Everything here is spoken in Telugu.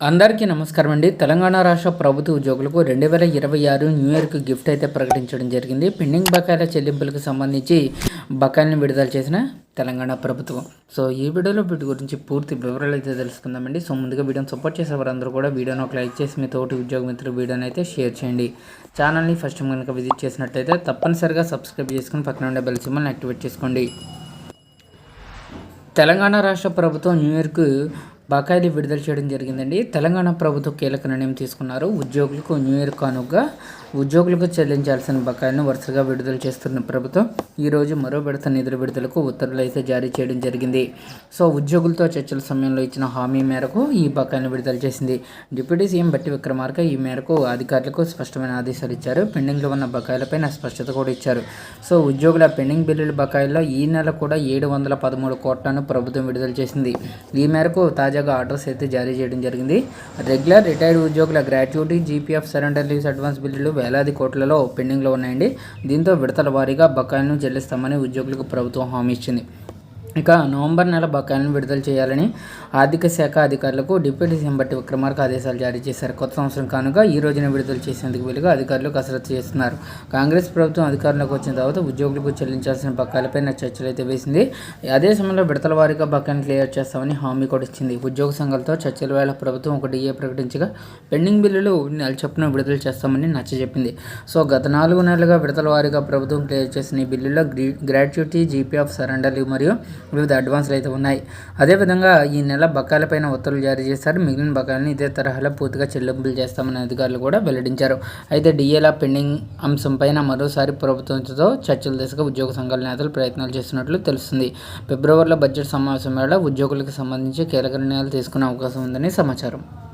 అందరికీ నమస్కారం అండి. తెలంగాణ రాష్ట్ర ప్రభుత్వ ఉద్యోగులకు రెండు వేల ఇరవై ఆరు న్యూ ఇయర్కి గిఫ్ట్ అయితే ప్రకటించడం జరిగింది. పెండింగ్ బకాయిల చెల్లింపులకు సంబంధించి బకాయిలను విడుదల చేసిన తెలంగాణ ప్రభుత్వం. సో ఈ వీడియోలో వీటి గురించి పూర్తి వివరాలు అయితే తెలుసుకుందామండి. సో ముందుగా వీడియోని సపోర్ట్ చేసే వారందరూ కూడా వీడియోని ఒక లైక్ చేసి మీ తోటి ఉద్యోగ మిత్రులు వీడియోని అయితే షేర్ చేయండి. ఛానల్ని ఫస్ట్ కనుక విజిట్ చేసినట్టయితే తప్పనిసరిగా సబ్స్క్రైబ్ చేసుకుని పక్కన ఉండే బెల్ సిమ్మల్ని యాక్టివేట్ చేసుకోండి. తెలంగాణ రాష్ట్ర ప్రభుత్వం న్యూ ఇయర్కు బకాయిలు విడుదల చేయడం జరిగిందండి. తెలంగాణ ప్రభుత్వం కీలక నిర్ణయం తీసుకున్నారు. ఉద్యోగులకు న్యూ ఇయర్ కానుకగా ఉద్యోగులకు చెల్లించాల్సిన బకాయిలను వరుసగా విడుదల చేస్తున్న ప్రభుత్వం ఈరోజు మరో విడత నిధుల విడుదలకు ఉత్తర్వులు అయితే జారీ చేయడం జరిగింది. సో ఉద్యోగులతో చర్చల సమయంలో ఇచ్చిన హామీ మేరకు ఈ బకాయిలను విడుదల చేసింది. డిప్యూటీ సీఎం బట్టి విక్రమార్క ఈ మేరకు అధికారులకు స్పష్టమైన ఆదేశాలు ఇచ్చారు. పెండింగ్లో ఉన్న బకాయిలపైన స్పష్టత కూడా ఇచ్చారు. సో ఉద్యోగుల పెండింగ్ బిల్లుల బకాయిల్లో ఈ నెల కూడా ఏడు వందల పదమూడు కోట్లను ప్రభుత్వం విడుదల చేసింది. ఈ మేరకు తాజాగా ఆర్డర్స్ అయితే జారీ చేయడం జరిగింది. రెగ్యులర్ రిటైర్డ్ ఉద్యోగుల gratuity GPF surrender leaves advance బిల్లులు వేలాది కోట్లలో పెండింగ్లో ఉన్నాయండి. దీంతో విడతల వారీగా బకాయిలను చెల్లిస్తామని ఉద్యోగులకు ప్రభుత్వం హామీ ఇచ్చింది. ఇక నవంబర్ నెల బకాయిలను విడుదల చేయాలని ఆర్థిక శాఖ అధికారులకు డిప్యూటీ సీఎం బట్టి విక్రమార్క ఆదేశాలు జారీ చేశారు. కొత్త సంవత్సరం కానుక ఈ రోజున విడుదల చేసేందుకు వీలుగా అధికారులు కసరత్తు చేస్తున్నారు. కాంగ్రెస్ ప్రభుత్వం అధికారంలోకి వచ్చిన తర్వాత ఉద్యోగులకు చెల్లించాల్సిన బకాయిలపై చర్చలు అయితే వేసింది. అదే సమయంలో విడతల వారీగా బకాయిలను క్లియర్ చేస్తామని హామీ కూడా ఇచ్చింది. ఉద్యోగ సంఘాలతో చర్చల వేళ ప్రభుత్వం ఒక డిఏ ప్రకటించగా పెండింగ్ బిల్లులు నెల చొప్పున విడుదల చేస్తామని నచ్చజెప్పింది సో గత నాలుగు నెలలుగా విడతల వారీగా ప్రభుత్వం క్లియర్ చేసిన ఈ బిల్లులో గ్రాట్యుటీ జీపీఎఫ్ సరెండర్లు మరియు వివిధ అడ్వాన్స్లు అయితే ఉన్నాయి. అదేవిధంగా ఈ నెల బకాయిలపైన ఉత్తర్వులు జారీ చేశారు. మిగిలిన బకాయిలను ఇదే తరహాలో పూర్తిగా చెల్లింపులు చేస్తామని అధికారులు కూడా వెల్లడించారు. అయితే డిఏల పెండింగ్ అంశంపైన మరోసారి ప్రభుత్వంతో చర్చల దిశగా ఉద్యోగ సంఘాల నేతలు ప్రయత్నాలు చేస్తున్నట్లు తెలుస్తుంది. ఫిబ్రవరిలో బడ్జెట్ సమావేశం వేళ ఉద్యోగులకు సంబంధించి కీలక నిర్ణయాలు తీసుకునే అవకాశం ఉందని సమాచారం.